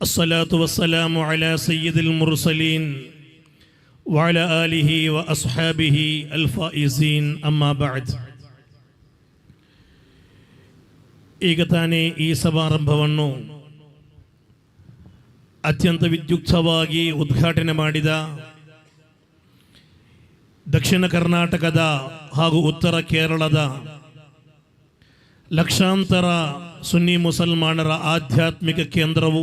الصلاة والسلام على سيد المرسلين وعلى آله وأصحابه الفائزين أما بعد ಈಗ ತಾನೇ ಈ ಸಮಾರಂಭವನ್ನು ಅತ್ಯಂತ ವಿದ್ಯುಕ್ತವಾಗಿ ಉದ್ಘಾಟನೆ ಮಾಡಿದ ದಕ್ಷಿಣ ಕರ್ನಾಟಕದ ಹಾಗೂ ಉತ್ತರ ಕೇರಳದ ಲಕ್ಷಾಂತರ ಸುನ್ನಿ ಮುಸಲ್ಮಾನರ ಆಧ್ಯಾತ್ಮಿಕ ಕೇಂದ್ರವು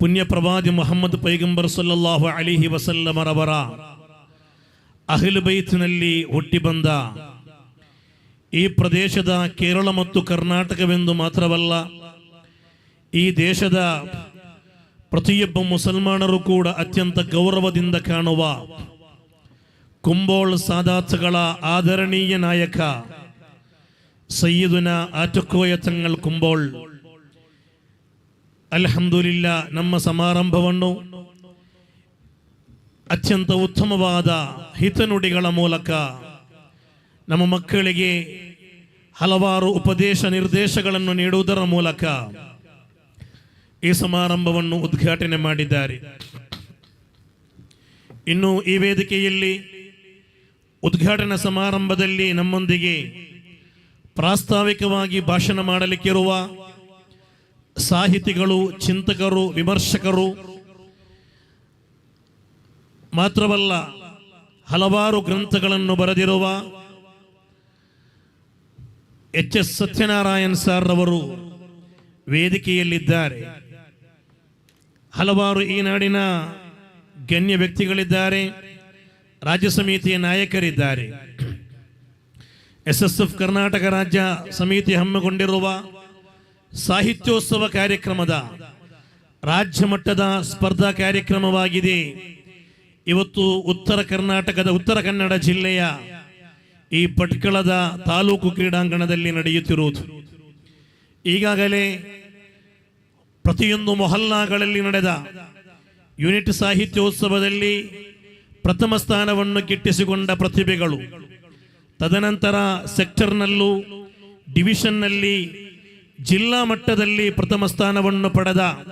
ಪುಣ್ಯ ಪ್ರವಾದಿ ಮೊಹಮ್ಮದ್ ಪೈಗಂಬರ್ ಸಲ್ಲಲ್ಲಾಹು ಅಲಿಹಿ ವಸಲ್ಲಮರವರ ಅಹಿಲ್ ಬೈತ್ನಲ್ಲಿ ಹುಟ್ಟಿ ಬಂದ ಈ ಪ್ರದೇಶದ ಕೇರಳ ಮತ್ತು ಕರ್ನಾಟಕವೆಂದು ಮಾತ್ರವಲ್ಲ ಈ ದೇಶದ ಪ್ರತಿಯೊಬ್ಬ ಮುಸಲ್ಮಾನರು ಕೂಡ ಅತ್ಯಂತ ಗೌರವದಿಂದ ಕಾಣುವ ಕುಂಬೋಳ್ ಸಾದಾತ್ಗಳ ಆದರಣೀಯ ನಾಯಕ ಸಯ್ಯದುನ ಆಟಕೋಯ ತಂಗಳ್ ಕುಂಬೋಳ್ ಅಲ್ಹಮ್ದುಲಿಲ್ಲ ನಮ್ಮ ಸಮಾರಂಭವನ್ನು ಅತ್ಯಂತ ಉತ್ತಮವಾದ ಹಿತನುಡಿಗಳ ಮೂಲಕ ನಮ್ಮ ಮಕ್ಕಳಿಗೆ ಹಲವಾರು ಉಪದೇಶ ನಿರ್ದೇಶಗಳನ್ನು ನೀಡುವುದರ ಮೂಲಕ ಈ ಸಮಾರಂಭವನ್ನು ಉದ್ಘಾಟನೆ ಮಾಡಿದ್ದಾರೆ ಇನ್ನು ಈ ವೇದಿಕೆಯಲ್ಲಿ ಉದ್ಘಾಟನಾ ಸಮಾರಂಭದಲ್ಲಿ ನಮ್ಮೊಂದಿಗೆ ಪ್ರಾಸ್ತಾವಿಕವಾಗಿ ಭಾಷಣ ಮಾಡಲಿಕ್ಕಿರುವ ಸಾಹಿತಿಗಳು, ಚಿಂತಕರು, ವಿಮರ್ಶಕರು. ಮಾತ್ರವಲ್ಲ, ಹಲವಾರು ಗ್ರಂಥಗಳನ್ನು ಬರೆದಿರುವ ಎಚ್ ಎಸ್ ಸತ್ಯನಾರಾಯಣ್ ಸರ್ ಅವರು ವೇದಿಕೆಯಲ್ಲಿದ್ದಾರೆ. ಹಲವಾರು ಈ ನಾಡಿನ ಗಣ್ಯ ವ್ಯಕ್ತಿಗಳಿದ್ದಾರೆ. ರಾಜ್ಯ ಸಮಿತಿಯ ನಾಯಕರಿದ್ದಾರೆ. ಎಸ್ ಎಸ್ ಎಫ್ ಕರ್ನಾಟಕ ರಾಜ್ಯ ಸಮಿತಿ ಹಮ್ಮಿಕೊಂಡಿರುವ ಸಾಹಿತ್ಯೋತ್ಸವ ಕಾರ್ಯಕ್ರಮದ ರಾಜ್ಯ ಮಟ್ಟದ ಸ್ಪರ್ಧಾ ಕಾರ್ಯಕ್ರಮವಾಗಿದೆ. ಇವತ್ತು ಉತ್ತರ ಕರ್ನಾಟಕದ ಉತ್ತರ ಕನ್ನಡ ಜಿಲ್ಲೆಯ ಈ ಭಟ್ಕಳದ ತಾಲೂಕು ಕ್ರೀಡಾಂಗಣದಲ್ಲಿ ನಡೆಯುತ್ತಿರುವುದು. ಈಗಾಗಲೇ ಪ್ರತಿಯೊಂದು ಮೊಹಲ್ಲಾಗಳಲ್ಲಿ ನಡೆದ ಯೂನಿಟ್ ಸಾಹಿತ್ಯೋತ್ಸವದಲ್ಲಿ ಪ್ರಥಮ ಸ್ಥಾನವನ್ನು ಗಿಟ್ಟಿಸಿಕೊಂಡ ಪ್ರತಿಭೆಗಳು. ತದನಂತರ ಸೆಕ್ಟರ್ನಲ್ಲೂ ಡಿವಿಷನ್ನಲ್ಲಿ ಜಿಲ್ಲಾ ಮಟ್ಟದಲ್ಲಿ ಪ್ರಥಮ ಸ್ಥಾನವನ್ನು ಪಡೆದ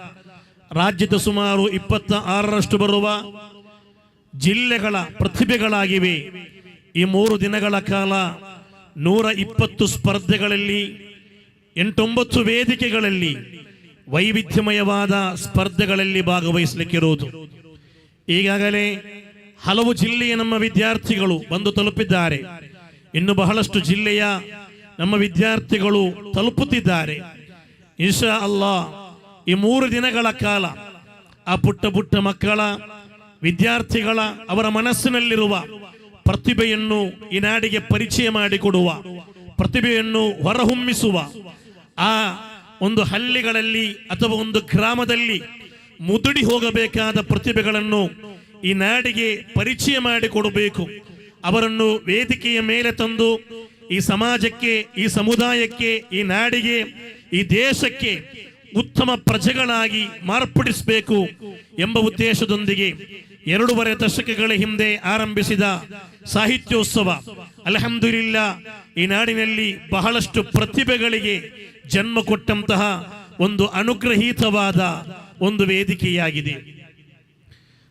ರಾಜ್ಯದ ಸುಮಾರು ಇಪ್ಪತ್ತ ಆರರಷ್ಟು ಬರುವ ಜಿಲ್ಲೆಗಳ ಪ್ರತಿಭೆಗಳಾಗಿವೆ. ಈ ಮೂರು ದಿನಗಳ ಕಾಲ ನೂರ ಇಪ್ಪತ್ತು ಸ್ಪರ್ಧೆಗಳಲ್ಲಿ, ಎಂಟೊಂಬತ್ತು ವೇದಿಕೆಗಳಲ್ಲಿ ವೈವಿಧ್ಯಮಯವಾದ ಸ್ಪರ್ಧೆಗಳಲ್ಲಿ ಭಾಗವಹಿಸಲಿಕ್ಕಿರುವುದು. ಈಗಾಗಲೇ ಹಲವು ಜಿಲ್ಲೆಯ ನಮ್ಮ ವಿದ್ಯಾರ್ಥಿಗಳು ಬಂದು ತಲುಪಿದ್ದಾರೆ. ಇನ್ನು ಬಹಳಷ್ಟು ಜಿಲ್ಲೆಯ ನಮ್ಮ ವಿದ್ಯಾರ್ಥಿಗಳು ತಲುಪುತ್ತಿದ್ದಾರೆ. ಇನ್ಶಾ ಅಲ್ಲಾ ಈ ಮೂರು ದಿನಗಳ ಕಾಲ ಆ ಪುಟ್ಟ ಪುಟ್ಟ ಮಕ್ಕಳ, ವಿದ್ಯಾರ್ಥಿಗಳ, ಅವರ ಮನಸ್ಸಿನಲ್ಲಿರುವ ಪ್ರತಿಭೆಯನ್ನು ಈ ನಾಡಿಗೆ ಪರಿಚಯ ಮಾಡಿಕೊಡುವ, ಪ್ರತಿಭೆಯನ್ನು ಹೊರಹೊಮ್ಮಿಸುವ ಆ ಒಂದು ಹಳ್ಳಿಗಳಲ್ಲಿ ಅಥವಾ ಒಂದು ಗ್ರಾಮದಲ್ಲಿ ಮುದುಡಿ ಹೋಗಬೇಕಾದ ಪ್ರತಿಭೆಗಳನ್ನು ಈ ನಾಡಿಗೆ ಪರಿಚಯ ಮಾಡಿಕೊಡಬೇಕು. ಅವರನ್ನು ವೇದಿಕೆಯ ಮೇಲೆ ತಂದು ಈ ಸಮಾಜಕ್ಕೆ, ಈ ಸಮುದಾಯಕ್ಕೆ, ಈ ನಾಡಿಗೆ, ಈ ದೇಶಕ್ಕೆ ಉತ್ತಮ ಪ್ರಜೆಗಳಾಗಿ ಮಾರ್ಪಡಿಸಬೇಕು ಎಂಬ ಉದ್ದೇಶದೊಂದಿಗೆ ಎರಡೂವರೆ ದಶಕಗಳ ಹಿಂದೆ ಆರಂಭಿಸಿದ ಸಾಹಿತ್ಯೋತ್ಸವ. ಅಲ್ಹಮ್ದುಲಿಲ್ಲ, ಈ ನಾಡಿನಲ್ಲಿ ಬಹಳಷ್ಟು ಪ್ರತಿಭೆಗಳಿಗೆ ಜನ್ಮ ಕೊಟ್ಟಂತಹ ಒಂದು ಅನುಗ್ರಹೀತವಾದ ಒಂದು ವೇದಿಕೆಯಾಗಿದೆ.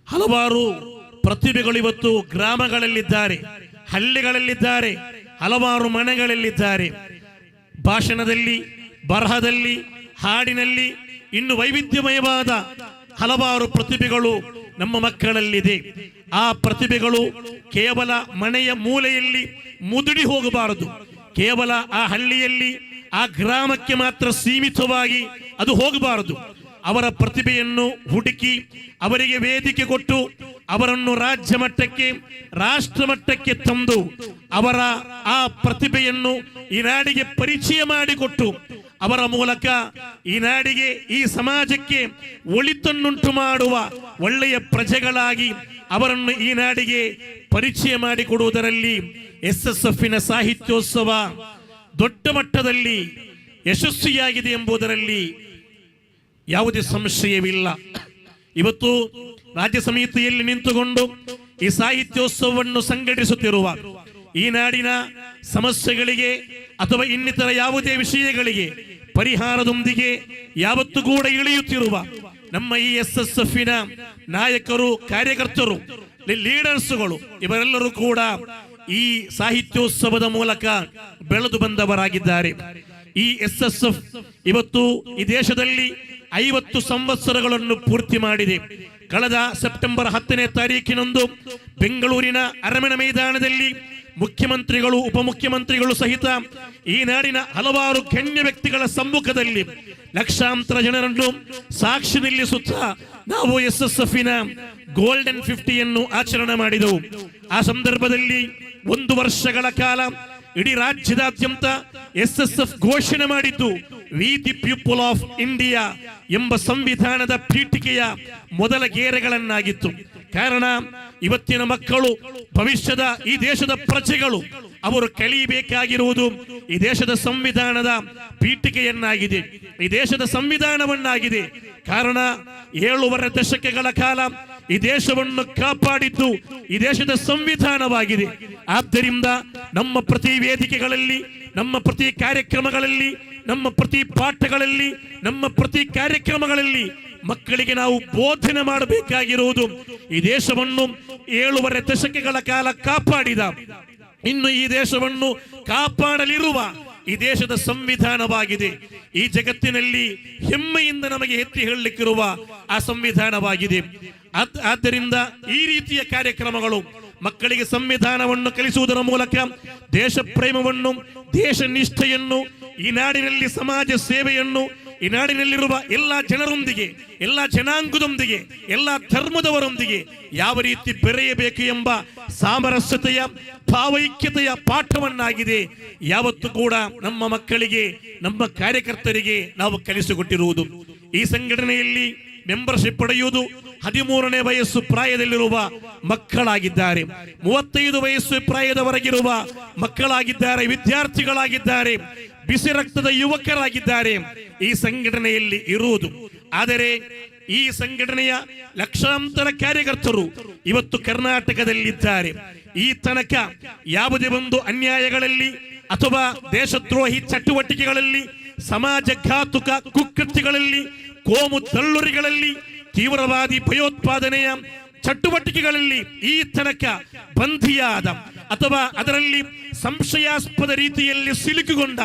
ಹಲವಾರು ಪ್ರತಿಭೆಗಳು ಇವತ್ತು ಗ್ರಾಮಗಳಲ್ಲಿದ್ದಾರೆ, ಹಳ್ಳಿಗಳಲ್ಲಿದ್ದಾರೆ ಹಲವಾರು ಮನೆಗಳಲ್ಲಿದ್ದಾರೆ. ಭಾಷಣದಲ್ಲಿ, ಬರಹದಲ್ಲಿ, ಹಾಡಿನಲ್ಲಿ ಇನ್ನು ವೈವಿಧ್ಯಮಯವಾದ ಹಲವಾರು ಪ್ರತಿಭೆಗಳು ನಮ್ಮ ಮಕ್ಕಳಲ್ಲಿದೆ. ಆ ಪ್ರತಿಭೆಗಳು ಕೇವಲ ಮನೆಯ ಮೂಲೆಯಲ್ಲಿ ಮುದುಡಿ ಹೋಗಬಾರದು. ಕೇವಲ ಆ ಹಳ್ಳಿಯಲ್ಲಿ, ಆ ಗ್ರಾಮಕ್ಕೆ ಮಾತ್ರ ಸೀಮಿತವಾಗಿ ಅದು ಹೋಗಬಾರದು. ಅವರ ಪ್ರತಿಭೆಯನ್ನು ಹುಡುಕಿ ಅವರಿಗೆ ವೇದಿಕೆ ಕೊಟ್ಟು ಅವರನ್ನು ರಾಜ್ಯ ಮಟ್ಟಕ್ಕೆ ರಾಷ್ಟ್ರ ಮಟ್ಟಕ್ಕೆ ತಂದು ಅವರ ಆ ಪ್ರತಿಭೆಯನ್ನು ಈ ನಾಡಿಗೆ ಪರಿಚಯ ಮಾಡಿಕೊಟ್ಟು ಅವರ ಮೂಲಕ ಈ ನಾಡಿಗೆ, ಈ ಸಮಾಜಕ್ಕೆ ಒಳಿತನ್ನುಂಟು ಮಾಡುವ ಒಳ್ಳೆಯ ಪ್ರಜೆಗಳಾಗಿ ಅವರನ್ನು ಈ ನಾಡಿಗೆ ಪರಿಚಯ ಮಾಡಿಕೊಡುವುದರಲ್ಲಿ ಎಸ್ ಎಸ್ ಎಫ್ನ ಸಾಹಿತ್ಯೋತ್ಸವ ದೊಡ್ಡ ಮಟ್ಟದಲ್ಲಿ ಯಶಸ್ವಿಯಾಗಿದೆ ಎಂಬುದರಲ್ಲಿ ಯಾವುದೇ ಸಂಶಯವಿಲ್ಲ. ಇವತ್ತು ರಾಜ್ಯ ಸಮಿತಿಯಲ್ಲಿ ನಿಂತುಕೊಂಡು ಈ ಸಾಹಿತ್ಯೋತ್ಸವವನ್ನು ಸಂಘಟಿಸುತ್ತಿರುವ ಈ ನಾಡಿನ ಸಮಸ್ಯೆಗಳಿಗೆ ಅಥವಾ ಇನ್ನಿತರ ಯಾವುದೇ ವಿಷಯಗಳಿಗೆ ಪರಿಹಾರದೊಂದಿಗೆ ಯಾವತ್ತು ಕೂಡ ಇಳಿಯುತ್ತಿರುವ ನಮ್ಮ ಈ ಎಸ್ ಎಸ್ ಎಫ್ನ ನಾಯಕರು, ಕಾರ್ಯಕರ್ತರು ಲೀಡರ್ಸ್ಗಳು, ಇವರೆಲ್ಲರೂ ಕೂಡ ಈ ಸಾಹಿತ್ಯೋತ್ಸವದ ಮೂಲಕ ಬೆಳೆದು ಬಂದವರಾಗಿದ್ದಾರೆ. ಈ ಎಸ್ ಎಸ್ ಎಫ್ ಇವತ್ತು ಈ ದೇಶದಲ್ಲಿ ಐವತ್ತು ಸಂವತ್ಸರಗಳನ್ನು ಪೂರ್ತಿ ಮಾಡಿದೆ. ಕಳೆದ ಸೆಪ್ಟೆಂಬರ್ ಹತ್ತನೇ ತಾರೀಕಿನಂದು ಬೆಂಗಳೂರಿನ ಅರಮನೆ ಮೈದಾನದಲ್ಲಿ ಮುಖ್ಯಮಂತ್ರಿಗಳು, ಉಪಮುಖ್ಯಮಂತ್ರಿಗಳು ಸಹಿತ ಈ ನಾಡಿನ ಹಲವಾರು ಗಣ್ಯ ವ್ಯಕ್ತಿಗಳ ಸಮ್ಮುಖದಲ್ಲಿ ಲಕ್ಷಾಂತರ ಜನರನ್ನು ಸಾಕ್ಷಿ ನಿಲ್ಲಿಸುತ್ತಾ ನಾವು ಎಸ್ ಎಸ್ ಎಫ್ನ ಗೋಲ್ಡನ್ ಫಿಫ್ಟಿಯನ್ನು ಆಚರಣೆ ಮಾಡಿದೆವು. ಆ ಸಂದರ್ಭದಲ್ಲಿ ಒಂದು ವರ್ಷಗಳ ಕಾಲ ಇಡೀ ರಾಜ್ಯದಾದ್ಯಂತ ಎಸ್ ಎಸ್ ಎಫ್ ಘೋಷಣೆ ಮಾಡಿದ್ದು we the people of India ಎಂಬ ಸಂವಿಧಾನದ ಪೀಠಿಕೆಯ ಮೊದಲ ಗೇರೆಗಳನ್ನಾಗಿತ್ತು. ಕಾರಣ, ಇವತ್ತಿನ ಮಕ್ಕಳು, ಭವಿಷ್ಯದ ಈ ದೇಶದ ಪ್ರಜೆಗಳು ಅವರು ಕಲಿಯಬೇಕಾಗಿರುವುದು ಈ ದೇಶದ ಸಂವಿಧಾನದ ಪೀಠಿಕೆಯನ್ನಾಗಿದೆ. ಈ ದೇಶದ ಸಂವಿಧಾನವನ್ನಾಗಿದೆ. ಕಾರಣ ಏಳುವರೆ ದಶಕಗಳ ಕಾಲ ಈ ದೇಶವನ್ನು ಕಾಪಾಡಿದ್ದು ಈ ದೇಶದ ಸಂವಿಧಾನವಾಗಿದೆ. ಆದ್ದರಿಂದ ನಮ್ಮ ಪ್ರತಿ ವೇದಿಕೆಗಳಲ್ಲಿ, ನಮ್ಮ ಪ್ರತಿ ಕಾರ್ಯಕ್ರಮಗಳಲ್ಲಿ, ನಮ್ಮ ಪ್ರತಿ ಪಾಠಗಳಲ್ಲಿ, ನಮ್ಮ ಪ್ರತಿ ಕಾರ್ಯಕ್ರಮಗಳಲ್ಲಿ ಮಕ್ಕಳಿಗೆ ನಾವು ಬೋಧನೆ ಮಾಡಬೇಕಾಗಿರುವುದು ಈ ದೇಶವನ್ನು ಏಳುವರೆ ದಶಕಗಳ ಕಾಲ ಕಾಪಾಡಿದ. ಇನ್ನು ಈ ದೇಶವನ್ನು ಕಾಪಾಡಲಿರುವ ಈ ದೇಶದ ಸಂವಿಧಾನವಾಗಿದೆ. ಈ ಜಗತ್ತಿನಲ್ಲಿ ಹೆಮ್ಮೆಯಿಂದ ನಮಗೆ ಎತ್ತಿ ಹೇಳಲಿಕ್ಕಿರುವ ಆ ಸಂವಿಧಾನವಾಗಿದೆ. ಆದ್- ಆದ್ದರಿಂದ ಈ ರೀತಿಯ ಕಾರ್ಯಕ್ರಮಗಳು ಮಕ್ಕಳಿಗೆ ಸಂವಿಧಾನವನ್ನು ಕಲಿಸುವುದರ ಮೂಲಕ ದೇಶ ಪ್ರೇಮವನ್ನು ದೇಶ ನಿಷ್ಠೆಯನ್ನು ಈ ನಾಡಿನಲ್ಲಿ ಸಮಾಜ ಸೇವೆಯನ್ನು ಈ ನಾಡಿನಲ್ಲಿರುವ ಎಲ್ಲ ಜನರೊಂದಿಗೆ, ಎಲ್ಲ ಜನಾಂಗದೊಂದಿಗೆ, ಎಲ್ಲ ಧರ್ಮದವರೊಂದಿಗೆ ಯಾವ ರೀತಿ ಬೆರೆಯಬೇಕು ಎಂಬ ಸಾಮರಸ್ಯತೆಯ, ಭಾವೈಕ್ಯತೆಯ ಪಾಠವನ್ನಾಗಿದೆ, ಯಾವತ್ತು ಕೂಡ ನಮ್ಮ ಮಕ್ಕಳಿಗೆ, ನಮ್ಮ ಕಾರ್ಯಕರ್ತರಿಗೆ ನಾವು ಕಲಿಸಿಕೊಟ್ಟಿರುವುದು. ಈ ಸಂಘಟನೆಯಲ್ಲಿ ಮೆಂಬರ್ಶಿಪ್ ಪಡೆಯುವುದು ಹದಿಮೂರನೇ ವಯಸ್ಸು ಪ್ರಾಯದಲ್ಲಿರುವ ಮಕ್ಕಳಾಗಿದ್ದಾರೆ. ಮೂವತ್ತೈದು ವಯಸ್ಸು ಪ್ರಾಯದವರೆಗಿರುವ ಮಕ್ಕಳಾಗಿದ್ದಾರೆ, ವಿದ್ಯಾರ್ಥಿಗಳಾಗಿದ್ದಾರೆ. ಬಿಸಿ ರಕ್ತದ ಯುವಕರಾಗಿದ್ದಾರೆ. ಈ ಸಂಘಟನೆಯಲ್ಲಿ ಇರುವುದು. ಆದರೆ ಈ ಸಂಘಟನೆಯ ಲಕ್ಷಾಂತರ ಕಾರ್ಯಕರ್ತರು ಇವತ್ತು ಕರ್ನಾಟಕದಲ್ಲಿದ್ದಾರೆ. ಈ ತನಕ ಯಾವುದೇ ಒಂದು ಅನ್ಯಾಯಗಳಲ್ಲಿ ಅಥವಾ ದೇಶದ್ರೋಹಿ ಚಟುವಟಿಕೆಗಳಲ್ಲಿ ಸಮಾಜಘಾತುಕ ಕುಕೃತ್ಯಗಳಲ್ಲಿ, ಕೋಮು ತಳ್ಳುರಿಗಳಲ್ಲಿ, ತೀವ್ರವಾದಿ ಭಯೋತ್ಪಾದನೆಯ ಚಟುವಟಿಕೆಗಳಲ್ಲಿ ಈ ತನಕ ಬಂಧಿಯಾದ ಅಥವಾ ಅದರಲ್ಲಿ ಸಂಶಯಾಸ್ಪದ ರೀತಿಯಲ್ಲಿ ಸಿಲುಕಿಕೊಂಡ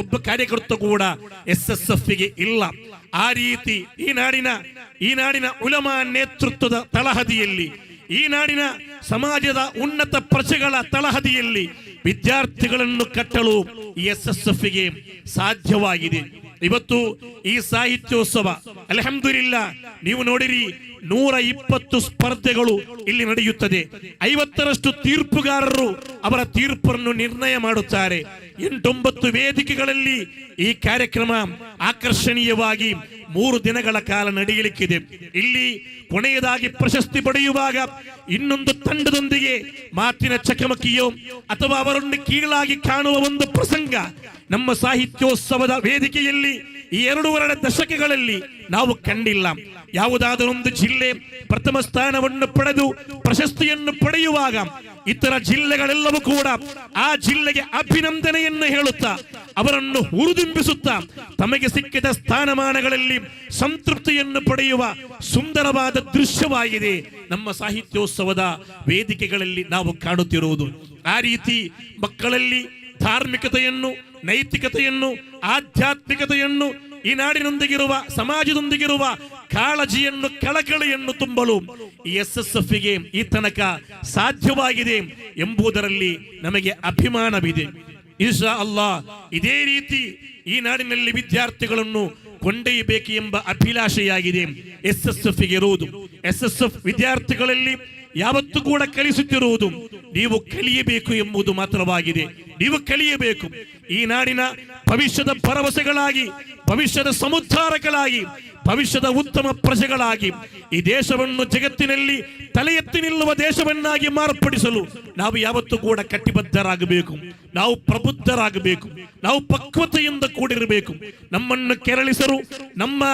ಒಬ್ಬ ಕಾರ್ಯಕರ್ತ ಕೂಡ ಎಸ್ ಎಸ್ ಎಫ್ಗೆ ಇಲ್ಲ. ಆ ರೀತಿ ಈ ನಾಡಿನ ಈ ನಾಡಿನ ಉಲಮಾ ನೇತೃತ್ವದ ತಳಹದಿಯಲ್ಲಿ, ಈ ನಾಡಿನ ಸಮಾಜದ ಉನ್ನತ ಪ್ರಜೆಗಳ ತಳಹದಿಯಲ್ಲಿ ವಿದ್ಯಾರ್ಥಿಗಳನ್ನು ಕಟ್ಟಲು ಎಸ್ ಎಸ್ ಎಫ್ಗೆ ಸಾಧ್ಯವಾಗಿದೆ. ಇವತ್ತು ಈ ಸಾಹಿತ್ಯೋತ್ಸವ, ಅಲಹಮ್ದುಲಿಲ್ಲ, ನೀವು ನೋಡಿರಿ ನೂರ ಇಪ್ಪತ್ತು ಸ್ಪರ್ಧೆಗಳು ಇಲ್ಲಿ ನಡೆಯುತ್ತದೆ. ಐವತ್ತರಷ್ಟು ತೀರ್ಪುಗಾರರು ಅವರ ತೀರ್ಪನ್ನು ನಿರ್ಣಯ ಮಾಡುತ್ತಾರೆ. ಎಂಟೊಂಬತ್ತು ವೇದಿಕೆಗಳಲ್ಲಿ ಈ ಕಾರ್ಯಕ್ರಮ ಆಕರ್ಷಣೀಯವಾಗಿ ಮೂರು ದಿನಗಳ ಕಾಲ ನಡೆಯಲಿಕ್ಕಿದೆ. ಇಲ್ಲಿ ಕೊನೆಯದಾಗಿ ಪ್ರಶಸ್ತಿ ಪಡೆಯುವಾಗ ಇನ್ನೊಂದು ತಂಡದೊಂದಿಗೆ ಮಾತಿನ ಚಕಮಕಿಯೋ ಅಥವಾ ಅವರನ್ನು ಕೀಳಾಗಿ ಕಾಣುವ ಒಂದು ಪ್ರಸಂಗ ನಮ್ಮ ಸಾಹಿತ್ಯೋತ್ಸವದ ವೇದಿಕೆಯಲ್ಲಿ ಈ ಎರಡೂವರೆ ದಶಕಗಳಲ್ಲಿ ನಾವು ಕಂಡಿಲ್ಲ. ಯಾವುದಾದರೊಂದು ಜಿಲ್ಲೆ ಪ್ರಥಮ ಸ್ಥಾನವನ್ನು ಪಡೆದು ಪ್ರಶಸ್ತಿಯನ್ನು ಪಡೆಯುವಾಗ ಇತರ ಜಿಲ್ಲೆಗಳೆಲ್ಲವೂ ಕೂಡ ಆ ಜಿಲ್ಲೆಗೆ ಅಭಿನಂದನೆಯನ್ನು ಹೇಳುತ್ತಾ, ಅವರನ್ನು ಹುರಿದುಂಬಿಸುತ್ತಾ ತಮಗೆ ಸಿಕ್ಕಿದ ಸ್ಥಾನಮಾನಗಳಲ್ಲಿ ಸಂತೃಪ್ತಿಯನ್ನು ಪಡೆಯುವ ಸುಂದರವಾದ ದೃಶ್ಯವಾಗಿದೆ ನಮ್ಮ ಸಾಹಿತ್ಯೋತ್ಸವದ ವೇದಿಕೆಗಳಲ್ಲಿ ನಾವು ಕಾಣುತ್ತಿರುವುದು. ಆ ರೀತಿ ಮಕ್ಕಳಲ್ಲಿ ಧಾರ್ಮಿಕತೆಯನ್ನು ನೈತಿಕತೆಯನ್ನು, ಆಧ್ಯಾತ್ಮಿಕತೆಯನ್ನು ಈ ನಾಡಿನೊಂದಿಗಿರುವ, ಸಮಾಜದೊಂದಿಗಿರುವ ಕಾಳಜಿಯನ್ನು, ಕಳಕಳಿಯನ್ನು ತುಂಬಲು ಈ ಎಸ್ ಎಸ್ ಎಫ್ಗೆ ಈ ತನಕ ಸಾಧ್ಯವಾಗಿದೆ ಎಂಬುದರಲ್ಲಿ ನಮಗೆ ಅಭಿಮಾನವಿದೆ. ಇನ್ಶಾ ಅಲ್ಲಾ ಇದೇ ರೀತಿ ಈ ನಾಡಿನಲ್ಲಿ ವಿದ್ಯಾರ್ಥಿಗಳನ್ನು ಕೊಂಡೊಯ್ಯಬೇಕು ಎಂಬ ಅಭಿಲಾಷೆಯಾಗಿದೆ ಎಸ್ ಎಸ್ ಎಫ್ಗೆ ಇರುವುದು. ಎಸ್ ಎಸ್ ಎಫ್ ವಿದ್ಯಾರ್ಥಿಗಳಲ್ಲಿ ಯಾವತ್ತೂ ಕೂಡ ಕಲಿಸುತ್ತಿರುವುದು ನೀವು ಕಲಿಯಬೇಕು ಎಂಬುದು ಮಾತ್ರವಾಗಿದೆ. ನೀವು ಕಲಿಯಬೇಕು. ಈ ನಾಡಿನ ಭವಿಷ್ಯದ ಭರವಸೆಗಳಾಗಿ, ಭವಿಷ್ಯದ ಸಮುದ್ಧಾರಗಳಾಗಿ, ಭವಿಷ್ಯದ ಉತ್ತಮ ಪ್ರಜೆಗಳಾಗಿ, ಈ ದೇಶವನ್ನು ಜಗತ್ತಿನಲ್ಲಿ ತಲೆ ಎತ್ತಿ ನಿಲ್ಲುವ ದೇಶವನ್ನಾಗಿ ಮಾರ್ಪಡಿಸಲು ನಾವು ಯಾವತ್ತೂ ಕೂಡ ಕಟ್ಟಿಬದ್ಧರಾಗಬೇಕು. ನಾವು ಪ್ರಬುದ್ಧರಾಗಬೇಕು. ನಾವು ಪಕ್ವತೆಯಿಂದ ಕೂಡಿರಬೇಕು. ನಮ್ಮನ್ನು ಕೆರಳಿಸಲು ನಮ್ಮ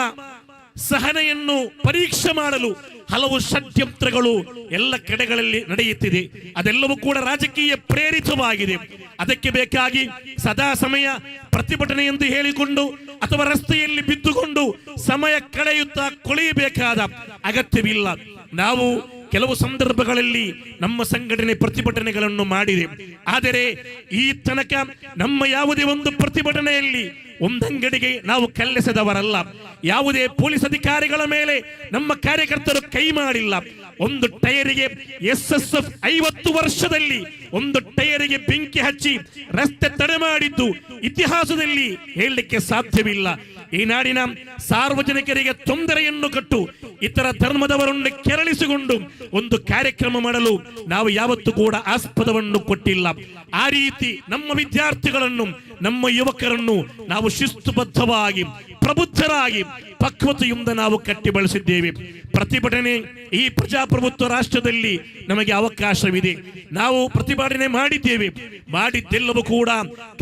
ಸಹನೆಯನ್ನು ಪರೀಕ್ಷೆ ಮಾಡಲು ಹಲವು ಷಡ್ಯಂತ್ರಗಳು ಎಲ್ಲ ಕಡೆಗಳಲ್ಲಿ ನಡೆಯುತ್ತಿದೆ. ಅದೆಲ್ಲವೂ ಕೂಡ ರಾಜಕೀಯ ಪ್ರೇರಿತವಾಗಿದೆ. ಅದಕ್ಕೆ ಬೇಕಾಗಿ ಸದಾ ಸಮಯ ಪ್ರತಿಭಟನೆ ಎಂದು ಹೇಳಿಕೊಂಡು ಅಥವಾ ರಸ್ತೆಯಲ್ಲಿ ಬಿದ್ದುಕೊಂಡು ಸಮಯ ಕಳೆಯುತ್ತಾ ಕೊಳೆಯಬೇಕಾದ ಅಗತ್ಯವಿಲ್ಲ. ನಾವು ಕೆಲವು ಸಂದರ್ಭಗಳಲ್ಲಿ ನಮ್ಮ ಸಂಘಟನೆ ಪ್ರತಿಭಟನೆಗಳನ್ನು ಮಾಡಿದೆ. ಆದರೆ ಈ ತನಕ ನಮ್ಮ ಯಾವುದೇ ಒಂದು ಪ್ರತಿಭಟನೆಯಲ್ಲಿ ಒಂದಂಗಡಿಗೆ ನಾವು ಕಲ್ಲೆಸೆದವರಲ್ಲ. ಯಾವುದೇ ಪೊಲೀಸ್ ಅಧಿಕಾರಿಗಳ ಮೇಲೆ ನಮ್ಮ ಕಾರ್ಯಕರ್ತರು ಕೈ ಮಾಡಿಲ್ಲ. ಒಂದು ಟೈರಿಗೆ ಎಸ್ ಎಸ್ ಎಫ್ ಐವತ್ತು ವರ್ಷದಲ್ಲಿ ಒಂದು ಟೈರಿಗೆ ಬೆಂಕಿ ಹಚ್ಚಿ ರಸ್ತೆ ತಡೆ ಮಾಡಿದ್ದು ಇತಿಹಾಸದಲ್ಲಿ ಹೇಳಲಿಕ್ಕೆ ಸಾಧ್ಯವಿಲ್ಲ. ಈ ನಾಡಿನ ಸಾರ್ವಜನಿಕರಿಗೆ ತೊಂದರೆಯನ್ನು ಕಟ್ಟು ಇತರ ಧರ್ಮದವರನ್ನು ಕೆರಳಿಸಿಕೊಂಡು ಒಂದು ಕಾರ್ಯಕ್ರಮ ಮಾಡಲು ನಾವು ಯಾವತ್ತೂ ಕೂಡ ಆಸ್ಪದವನ್ನು ಕೊಟ್ಟಿಲ್ಲ. ಆ ರೀತಿ ನಮ್ಮ ವಿದ್ಯಾರ್ಥಿಗಳನ್ನು, ನಮ್ಮ ಯುವಕರನ್ನು ನಾವು ಶಿಸ್ತುಬದ್ಧವಾಗಿ ಪ್ರಬುದ್ಧರಾಗಿ ಪಕ್ವತೆಯಿಂದ ನಾವು ಕಟ್ಟಿ ಬಳಸಿದ್ದೇವೆ. ಪ್ರತಿಭಟನೆ ಈ ಪ್ರಜಾಪ್ರಭುತ್ವ ರಾಷ್ಟ್ರದಲ್ಲಿ ನಮಗೆ ಅವಕಾಶವಿದೆ. ನಾವು ಪ್ರತಿಭಟನೆ ಮಾಡಿದ್ದೇವೆ. ಮಾಡಿದ್ದೆಲ್ಲವೂ ಕೂಡ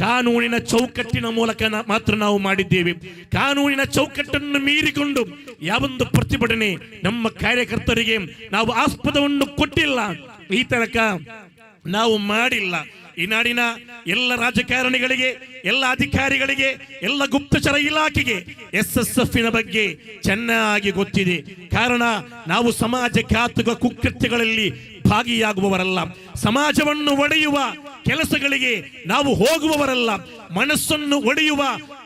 ಕಾನೂನಿನ ಚೌಕಟ್ಟಿನ ಮೂಲಕ ಮಾತ್ರ ನಾವು ಮಾಡಿದ್ದೇವೆ. ಕಾನೂನಿನ ಚೌಕಟ್ಟನ್ನು ಮೀರಿಕೊಂಡು ಯಾವೊಂದು ಪ್ರತಿಭಟನೆ ನಮ್ಮ ಕಾರ್ಯಕರ್ತರಿಗೆ ನಾವು ಆಸ್ಪದವನ್ನು ಕೊಟ್ಟಿಲ್ಲ. ಈ ತನಕ ನಾವು ಮಾಡಿಲ್ಲ. ಈ ನಾಡಿನ ಎಲ್ಲ ರಾಜಕಾರಣಿಗಳಿಗೆ, ಎಲ್ಲ ಅಧಿಕಾರಿಗಳಿಗೆ, ಎಲ್ಲ ಗುಪ್ತಚರ ಇಲಾಖೆಗೆ ಎಸ್ ಎಸ್ ಎಫ್ ಬಗ್ಗೆ ಚೆನ್ನಾಗಿ ಗೊತ್ತಿದೆ. ಕಾರಣ, ನಾವು ಸಮಾಜ ಘಾತುಕ ಕುಕೃತ್ಯಗಳಲ್ಲಿ ಭಾಗಿಯಾಗುವವರಲ್ಲ. ಸಮಾಜವನ್ನು ಒಡೆಯುವ ಕೆಲಸಗಳಿಗೆ ನಾವು ಹೋಗುವವರಲ್ಲ. ಮನಸ್ಸನ್ನು ಒಡೆಯುವ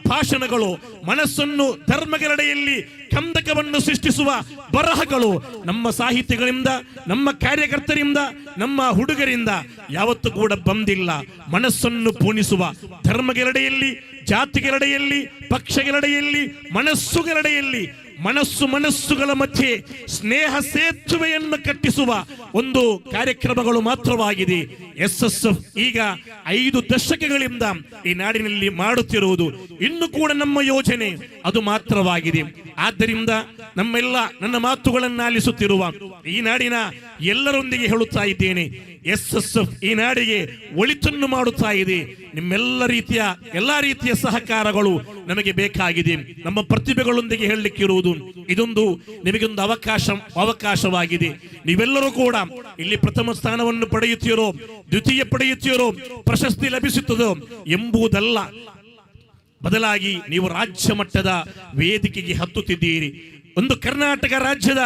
ಭಾಷಣಗಳು, ಮನಸ್ಸನ್ನು ಧರ್ಮಗರಡೆಯಲ್ಲಿ ಕಂದಕವನ್ನು ಸೃಷ್ಟಿಸುವ ಬರಹಗಳು ನಮ್ಮ ಸಾಹಿತಿಗಳಿಂದ ನಮ್ಮ ಕಾರ್ಯಕರ್ತರಿಂದ, ನಮ್ಮ ಹುಡುಗರಿಂದ ಯಾವತ್ತೂ ಕೂಡ ಬಂದಿಲ್ಲ. ಮನಸ್ಸನ್ನು ಪೂಣಿಸುವ ಧರ್ಮಗೆರಡೆಯಲ್ಲಿ, ಜಾತಿಗೆರಡೆಯಲ್ಲಿ ಪಕ್ಷಗಳಡೆಯಲ್ಲಿ ಮನಸ್ಸುಗಳಡೆಯಲ್ಲಿ ಮನಸ್ಸು ಮನಸ್ಸುಗಳ ಮಧ್ಯೆ ಸ್ನೇಹ ಸೇತುವೆಯನ್ನು ಕಟ್ಟಿಸುವ ಒಂದು ಕಾರ್ಯಕ್ರಮಗಳು ಮಾತ್ರವಾಗಿದೆ. ಎಸ್ ಎಸ್ ಎಫ್ ಈಗ ಐದು ದಶಕಗಳಿಂದ ಈ ನಾಡಿನಲ್ಲಿ ಮಾಡುತ್ತಿರುವುದು. ಇನ್ನು ಕೂಡ ನಮ್ಮ ಯೋಜನೆ ಅದು ಮಾತ್ರವಾಗಿದೆ. ಆದ್ದರಿಂದ ನಮ್ಮೆಲ್ಲ ನನ್ನ ಮಾತುಗಳನ್ನು ಆಲಿಸುತ್ತಿರುವ ಈ ನಾಡಿನ ಎಲ್ಲರೊಂದಿಗೆ ಹೇಳುತ್ತಾ ಇದ್ದೇನೆ. ಎಸ್ ಎಸ್ ಎಫ್ ಈ ನಾಡಿಗೆ ಒಳಿತನ್ನು ಮಾಡುತ್ತಾ ಇದೆ. ನಿಮ್ಮೆಲ್ಲ ರೀತಿಯ ಎಲ್ಲಾ ರೀತಿಯ ಸಹಕಾರಗಳು ನಮಗೆ ಬೇಕಾಗಿದೆ. ನಮ್ಮ ಪ್ರತಿಭೆಗಳೊಂದಿಗೆ ಹೇಳಲಿಕ್ಕಿರುವುದು ಇದೊಂದು ನಿಮಗೊಂದು ಅವಕಾಶ ಅವಕಾಶವಾಗಿದೆ. ನೀವೆಲ್ಲರೂ ಕೂಡ ಇಲ್ಲಿ ಪ್ರಥಮ ಸ್ಥಾನವನ್ನು ಪಡೆಯುತ್ತೀರೋ, ದ್ವಿತೀಯ ಪಡೆಯುತ್ತೀರೋ, ಪ್ರಶಸ್ತಿ ಲಭಿಸುತ್ತದೋ ಎಂಬುದಲ್ಲ. ಬದಲಾಗಿ ನೀವು ರಾಜ್ಯ ಮಟ್ಟದ ವೇದಿಕೆಗೆ ಹತ್ತುತ್ತಿದ್ದೀರಿ. ಒಂದು ಕರ್ನಾಟಕ ರಾಜ್ಯದ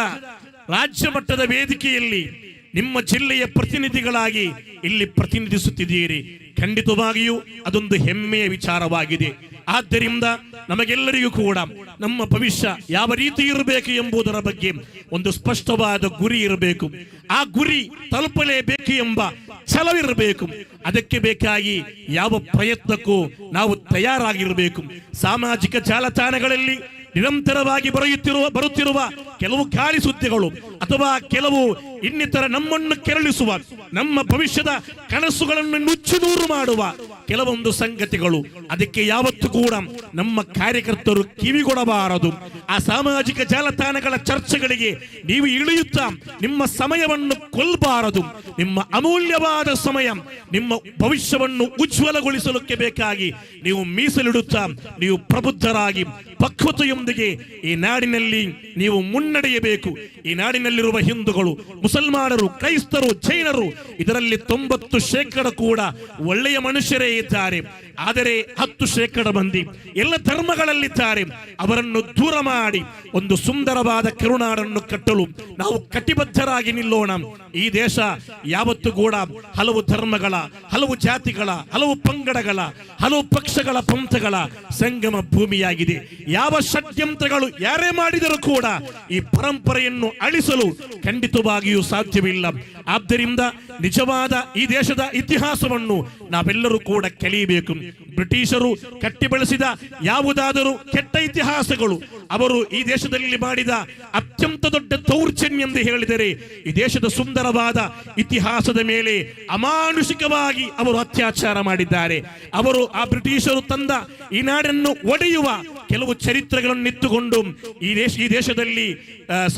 ರಾಜ್ಯ ಮಟ್ಟದ ವೇದಿಕೆಯಲ್ಲಿ ನಿಮ್ಮ ಜಿಲ್ಲೆಯ ಪ್ರತಿನಿಧಿಗಳಾಗಿ ಇಲ್ಲಿ ಪ್ರತಿನಿಧಿಸುತ್ತಿದ್ದೀರಿ. ಖಂಡಿತವಾಗಿಯೂ ಅದೊಂದು ಹೆಮ್ಮೆಯ ವಿಚಾರವಾಗಿದೆ. ಆದ್ದರಿಂದ ನಮಗೆಲ್ಲರಿಗೂ ಕೂಡ ನಮ್ಮ ಭವಿಷ್ಯ ಯಾವ ರೀತಿ ಇರಬೇಕು ಎಂಬುದರ ಬಗ್ಗೆ ಒಂದು ಸ್ಪಷ್ಟವಾದ ಗುರಿ ಇರಬೇಕು. ಆ ಗುರಿ ತಲುಪಲೇಬೇಕು ಎಂಬ ಛಲವಿರಬೇಕು. ಅದಕ್ಕೆ ಬೇಕಾಗಿ ಯಾವ ಪ್ರಯತ್ನಕ್ಕೂ ನಾವು ತಯಾರಾಗಿರಬೇಕು. ಸಾಮಾಜಿಕ ಜಾಲತಾಣಗಳಲ್ಲಿ ನಿರಂತರವಾಗಿ ಬರೆಯುತ್ತಿರುವ, ಬರುತ್ತಿರುವ ಕೆಲವು ಗಾಳಿ ಸುದ್ದಿಗಳು ಅಥವಾ ಕೆಲವು ಇನ್ನಿತರ ನಮ್ಮನ್ನು ಕೆರಳಿಸುವ, ನಮ್ಮ ಭವಿಷ್ಯದ ಕನಸುಗಳನ್ನು ನುಚ್ಚು ನೂರು ಮಾಡುವ ಕೆಲವೊಂದು ಸಂಗತಿಗಳು. ಅದಕ್ಕೆ ಯಾವತ್ತೂ ಕೂಡ ನಮ್ಮ ಕಾರ್ಯಕರ್ತರು ಕಿವಿಗೊಡಬಾರದು ಆ ಸಾಮಾಜಿಕ ಜಾಲತಾಣಗಳ ಚರ್ಚೆಗಳಿಗೆ ನೀವು ಇಳಿಯುತ್ತಾ ನಿಮ್ಮ ಸಮಯವನ್ನು ಕೊಲ್ಲಬಾರದು ನಿಮ್ಮ ಅಮೂಲ್ಯವಾದ ಸಮಯ, ನಿಮ್ಮ ಭವಿಷ್ಯವನ್ನು ಉಜ್ವಲಗೊಳಿಸಲಿಕ್ಕೆ ಬೇಕಾಗಿ ನೀವು ಮೀಸಲಿಡುತ್ತಾ ನೀವು ಪ್ರಬುದ್ಧರಾಗಿ ಪಕ್ವತೆಯೊಂದಿಗೆ ಈ ನಾಡಿನಲ್ಲಿ ನೀವು ಮುನ್ನಡೆಯಬೇಕು. ಈ ನಾಡಿನಲ್ಲಿರುವ ಹಿಂದೂಗಳು, ಮುಸಲ್ಮಾನರು, ಕ್ರೈಸ್ತರು, ಜೈನರು, ಇದರಲ್ಲಿ ತೊಂಬತ್ತು ಶೇಕಡ ಕೂಡ ಒಳ್ಳೆಯ ಮನುಷ್ಯರೇ ಇದ್ದಾರೆ ಆದರೆ ಹತ್ತು ಶೇಕಡ ಮಂದಿ ಎಲ್ಲ ಧರ್ಮಗಳಲ್ಲಿದ್ದಾರೆ. ಅವರನ್ನು ದೂರ ಮಾಡಿ ಒಂದು ಸುಂದರವಾದ ಕಿರುನಾಡನ್ನು ಕಟ್ಟಲು ನಾವು ಕಟಿಬದ್ಧರಾಗಿ ನಿಲ್ಲೋಣ. ಈ ದೇಶ ಯಾವತ್ತೂ ಕೂಡ ಹಲವು ಧರ್ಮಗಳ, ಹಲವು ಜಾತಿಗಳ, ಹಲವು ಪಂಗಡಗಳ, ಹಲವು ಪಕ್ಷಗಳ ಪಂಥಗಳ ಸಂಗಮ ಭೂಮಿಯಾಗಿದೆ. ಯಾವ ಷಡ್ಯಂತ್ರಗಳು ಯಾರೇ ಮಾಡಿದರೂ ಕೂಡ ಈ ಪರಂಪರೆಯನ್ನು ಅಳಿಸಲು ಖಂಡಿತವಾಗಿಯೂ ಸಾಧ್ಯವಿಲ್ಲ. ಆದ್ದರಿಂದ ನಿಜವಾದ ಈ ದೇಶದ ಇತಿಹಾಸವನ್ನು ನಾವೆಲ್ಲರೂ ಕೂಡ ಕಲಿಯಬೇಕು ಬ್ರಿಟಿಷರು ಕಟ್ಟಿ ಬೆಳೆಸಿದ ಯಾವುದಾದರೂ ಕೆಟ್ಟ ಇತಿಹಾಸಗಳು. ಅವರು ಈ ದೇಶದಲ್ಲಿ ಮಾಡಿದ ಅತ್ಯಂತ ದೊಡ್ಡ ದೌರ್ಜನ್ಯ ಎಂದು ಹೇಳಿದರೆ, ಈ ದೇಶದ ಸುಂದರವಾದ ಇತಿಹಾಸದ ಮೇಲೆ ಅಮಾನುಷಿಕವಾಗಿ ಅವರು ಅತ್ಯಾಚಾರ ಮಾಡಿದ್ದಾರೆ. ಅವರು ಆ ಬ್ರಿಟಿಷರು ತಂದ ಈ ನಾಡನ್ನು ಒಡೆಯುವ ಕೆಲವು ಚರಿತ್ರೆಗಳನ್ನು ಇಟ್ಟುಕೊಂಡು ಈ ದೇಶ, ಈ ದೇಶದಲ್ಲಿ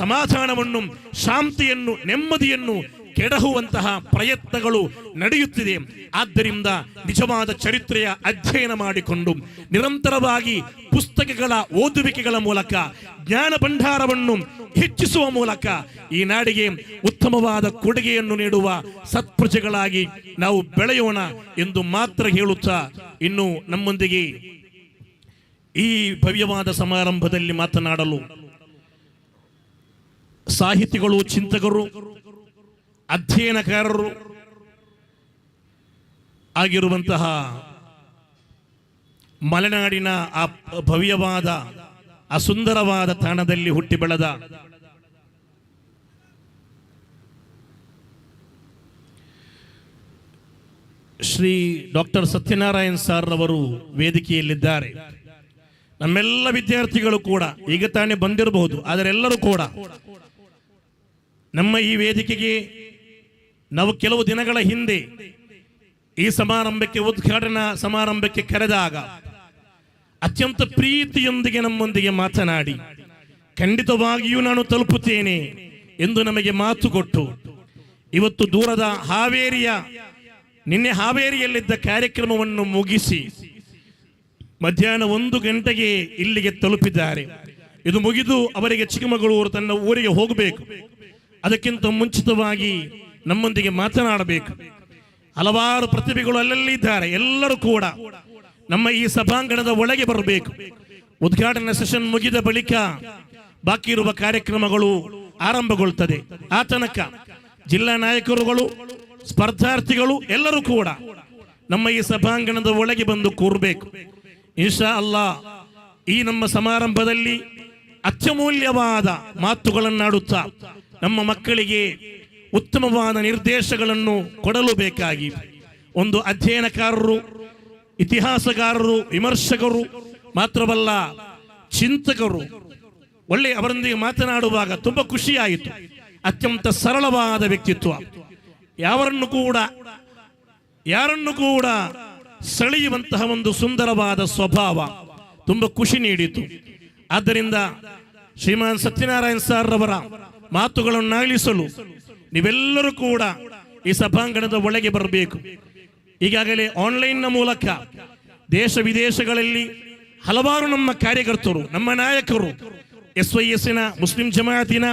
ಸಮಾಧಾನವನ್ನು, ಶಾಂತಿಯನ್ನು, ನೆಮ್ಮದಿಯನ್ನು ಕೆಡಹುವಂತಹ ಪ್ರಯತ್ನಗಳು ನಡೆಯುತ್ತಿದೆ. ಆದ್ದರಿಂದ ನಿಜವಾದ ಚರಿತ್ರೆಯ ಅಧ್ಯಯನ ಮಾಡಿಕೊಂಡು ನಿರಂತರವಾಗಿ ಪುಸ್ತಕಗಳ ಓದುವಿಕೆಗಳ ಮೂಲಕ, ಜ್ಞಾನ ಭಂಡಾರವನ್ನು ಹೆಚ್ಚಿಸುವ ಮೂಲಕ ಈ ನಾಡಿಗೆ ಉತ್ತಮವಾದ ಕೊಡುಗೆಯನ್ನು ನೀಡುವ ಸತ್ಪ್ರಜೆಗಳಾಗಿ ನಾವು ಬೆಳೆಯೋಣ ಎಂದು ಮಾತ್ರ ಹೇಳುತ್ತಾ ಇನ್ನು ನಮ್ಮೊಂದಿಗೆ ಈ ಭವ್ಯವಾದ ಸಮಾರಂಭದಲ್ಲಿ ಮಾತನಾಡಲು ಸಾಹಿತಿಗಳು, ಚಿಂತಕರು ಅಧ್ಯಯನಕಾರರು ಆಗಿರುವಂತಹ ಮಲೆನಾಡಿನ ಆ ಭವ್ಯವಾದ ಆ ಸುಂದರವಾದ ತಾಣದಲ್ಲಿ ಹುಟ್ಟಿ ಬೆಳೆದ ಶ್ರೀ ಡಾಕ್ಟರ್ ಸತ್ಯನಾರಾಯಣ್ ಸರ್ ಅವರು ವೇದಿಕೆಯಲ್ಲಿದ್ದಾರೆ. ನಮ್ಮೆಲ್ಲ ವಿದ್ಯಾರ್ಥಿಗಳು ಕೂಡ, ಈಗ ತಾನೇ ಬಂದಿರಬಹುದು ಆದರೆಲ್ಲರೂ ಕೂಡ ನಮ್ಮ ಈ ವೇದಿಕೆಗೆ ನಾವು ಕೆಲವು ದಿನಗಳ ಹಿಂದೆ ಈ ಸಮಾರಂಭಕ್ಕೆ ಉದ್ಘಾಟನಾ ಸಮಾರಂಭಕ್ಕೆ ಕರೆದಾಗ ಅತ್ಯಂತ ಪ್ರೀತಿಯೊಂದಿಗೆ ನಮ್ಮೊಂದಿಗೆ ಮಾತನಾಡಿ, ಖಂಡಿತವಾಗಿಯೂ ನಾನು ತಲುಪುತ್ತೇನೆ ಎಂದು ನಮಗೆ ಮಾತು ಕೊಟ್ಟು, ಇವತ್ತು ದೂರದ ಹಾವೇರಿಯ, ನಿನ್ನೆ ಹಾವೇರಿಯಲ್ಲಿದ್ದ ಕಾರ್ಯಕ್ರಮವನ್ನು ಮುಗಿಸಿ ಮಧ್ಯಾಹ್ನ ಒಂದು ಗಂಟೆಗೆ ಇಲ್ಲಿಗೆ ತಲುಪಿದ್ದಾರೆ. ಇದು ಮುಗಿದು ಅವರಿಗೆ ಚಿಕ್ಕಮಗಳೂರು ತನ್ನ ಊರಿಗೆ ಹೋಗಬೇಕು. ಅದಕ್ಕಿಂತ ಮುಂಚಿತವಾಗಿ ನಮ್ಮೊಂದಿಗೆ ಮಾತನಾಡಬೇಕು. ಹಲವಾರು ಪ್ರತಿಭೆಗಳು ಅಲ್ಲಲ್ಲಿದ್ದಾರೆ ಎಲ್ಲರೂ ಕೂಡ ನಮ್ಮ ಈ ಸಭಾಂಗಣದ ಒಳಗೆ ಬರಬೇಕು. ಉದ್ಘಾಟನಾ ಸೆಷನ್ ಮುಗಿದ ಬಳಿಕ ಬಾಕಿ ಇರುವ ಕಾರ್ಯಕ್ರಮಗಳು ಆರಂಭಗೊಳ್ತದೆ. ಆ ತನಕ ಜಿಲ್ಲಾ ನಾಯಕರುಗಳು, ಸ್ಪರ್ಧಾರ್ಥಿಗಳು ಎಲ್ಲರೂ ಕೂಡ ನಮ್ಮ ಈ ಸಭಾಂಗಣದ ಒಳಗೆ ಬಂದು ಕೂರಬೇಕು. ಇನ್ಶಾ ಅಲ್ಲ, ಈ ನಮ್ಮ ಸಮಾರಂಭದಲ್ಲಿ ಅತ್ಯಮೂಲ್ಯವಾದ ಮಾತುಗಳನ್ನಾಡುತ್ತಾ ನಮ್ಮ ಮಕ್ಕಳಿಗೆ ಉತ್ತಮವಾದ ನಿರ್ದೇಶಗಳನ್ನು ಕೊಡಲು ಬೇಕಾಗಿ. ಒಂದು ಅಧ್ಯಯನಕಾರರು, ಇತಿಹಾಸಗಾರರು, ವಿಮರ್ಶಕರು, ಮಾತ್ರವಲ್ಲ, ಚಿಂತಕರು. ಒಳ್ಳೆ ಅವರೊಂದಿಗೆ ಮಾತನಾಡುವಾಗ ತುಂಬ ಖುಷಿಯಾಯಿತು. ಅತ್ಯಂತ ಸರಳವಾದ ವ್ಯಕ್ತಿತ್ವ. ಯಾವರನ್ನು ಕೂಡ, ಯಾರನ್ನು ಕೂಡ ಸೆಳೆಯುವಂತಹ ಒಂದು ಸುಂದರವಾದ ಸ್ವಭಾವ ತುಂಬ ಖುಷಿ ನೀಡಿತು. ಆದ್ದರಿಂದ ಶ್ರೀಮಾನ್ ಸತ್ಯನಾರಾಯಣ ಸರ್ ಅವರ ಮಾತುಗಳನ್ನು ಆಲಿಸಲು ನೀವೆಲ್ಲರೂ ಕೂಡ ಈ ಸಭಾಂಗಣದ ಒಳಗೆ ಬರಬೇಕು. ಈಗಾಗಲೇ ಆನ್ಲೈನ್ನ ಮೂಲಕ ದೇಶ ವಿದೇಶಗಳಲ್ಲಿ ಹಲವಾರು ನಮ್ಮ ಕಾರ್ಯಕರ್ತರು, ನಮ್ಮ ನಾಯಕರು ಎಸ್ ವೈ ಎಸ್ಸಿನ ಮುಸ್ಲಿಂ ಜಮಾತಿನ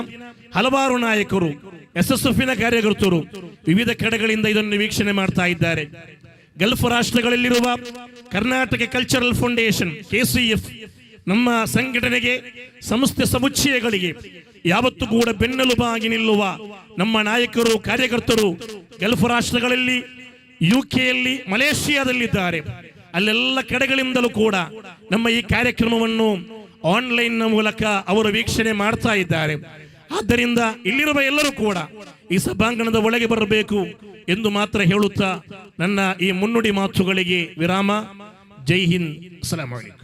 ಹಲವಾರು ನಾಯಕರು ಎಸ್ ಎಸ್ ಎಫ್ನ ಕಾರ್ಯಕರ್ತರು ವಿವಿಧ ಕಡೆಗಳಿಂದ ಇದನ್ನು ವೀಕ್ಷಣೆ ಮಾಡ್ತಾ ಇದ್ದಾರೆ. ಗಲ್ಫ್ ರಾಷ್ಟ್ರಗಳಲ್ಲಿರುವ ಕರ್ನಾಟಕ ಕಲ್ಚರಲ್ ಫೌಂಡೇಶನ್ ಕೆಸಿಎಫ್ ನಮ್ಮ ಸಂಘಟನೆಗೆ, ಸಂಸ್ಥೆ ಸಮುಚ್ಚಯಗಳಿಗೆ ಯಾವತ್ತೂ ಕೂಡ ಬೆನ್ನೆಲುಬಾಗಿ ನಿಲ್ಲುವ ನಮ್ಮ ನಾಯಕರು, ಕಾರ್ಯಕರ್ತರು ಗಲ್ಫ್ ರಾಷ್ಟ್ರಗಳಲ್ಲಿ ಯು ಕೆಯಲ್ಲಿ ಮಲೇಷಿಯಾದಲ್ಲಿದ್ದಾರೆ. ಅಲ್ಲೆಲ್ಲ ಕಡೆಗಳಿಂದಲೂ ಕೂಡ ನಮ್ಮ ಈ ಕಾರ್ಯಕ್ರಮವನ್ನು ಆನ್ಲೈನ್ ಮೂಲಕ ಅವರು ವೀಕ್ಷಣೆ ಮಾಡ್ತಾ ಇದ್ದಾರೆ. ಆದ್ದರಿಂದ ಇಲ್ಲಿರುವ ಎಲ್ಲರೂ ಕೂಡ ಈ ಸಭಾಂಗಣದ ಒಳಗೆ ಬರಬೇಕು ಎಂದು ಮಾತ್ರ ಹೇಳುತ್ತಾ ನನ್ನ ಈ ಮುನ್ನುಡಿ ಮಾತುಗಳಿಗೆ ವಿರಾಮ. ಜೈ ಹಿಂದ್. ವಲೈಕುಂ